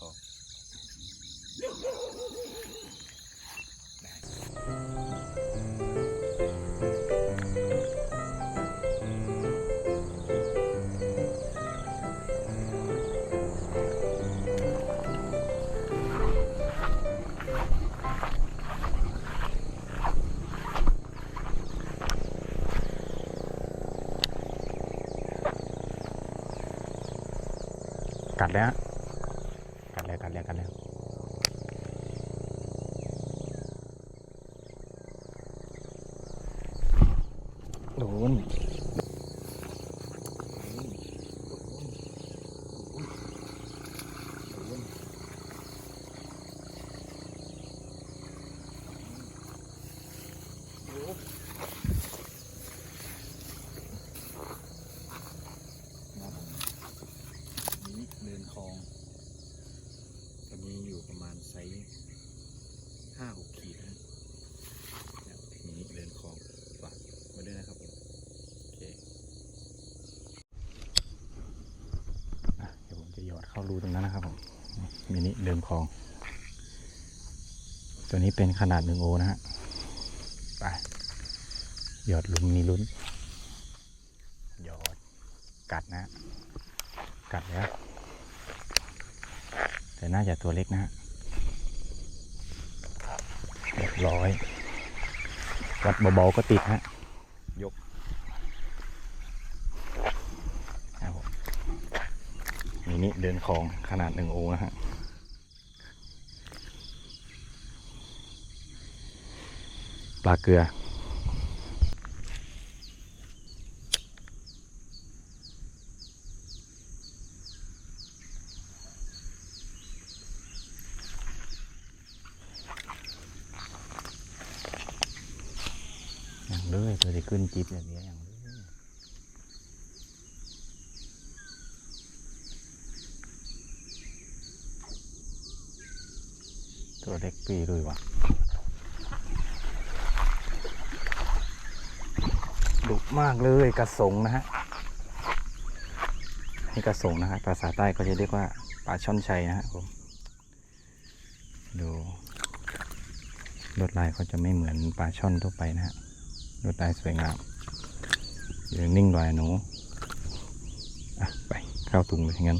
คองกัดแล้ว กันแล้วกันแล้วโอ้โดนเดินคลอง จะมีอยู่ประมาณ ไซส์ห้าหกขีดนะเนี่ยนี้เดินคลองฝากไว้ด้วยนะครับผมโอเคเดี๋ยวผมจะหยอดเข้ารูตรงนั้นนะครับผมมินิเดินคลอง ตัวนี้เป็นขนาดหนึ่งโอนะฮะไปหยอดลุมมีลุ้นหยอดกัดนะฮะกัดแล้วแต่น่าจะตัวเล็กนะฮะเร้อย วัดเบาๆก็ติดฮะยกครับผมมินิเดินคลองขนาดหนึ่งโอนะฮะปลาเกลือ อย่างเลยตัวที่ขึ้นจิ๊บอย่างเดียวอย่างเลยตัวเล็กปีด้วยวะดุมากเลยกระสงนะฮะนี่กระสงนะฮะภาษาใต้เขาจะเรียกว่าปลาช่อนชัยนะฮะผมดูลวดลายเขาจะไม่เหมือนปลาช่อนทั่วไปนะฮะ ลวดลายสวยงามอยู่นิ่งๆหน่อยหนู อะ ไปเข้าถุงเลยงั้น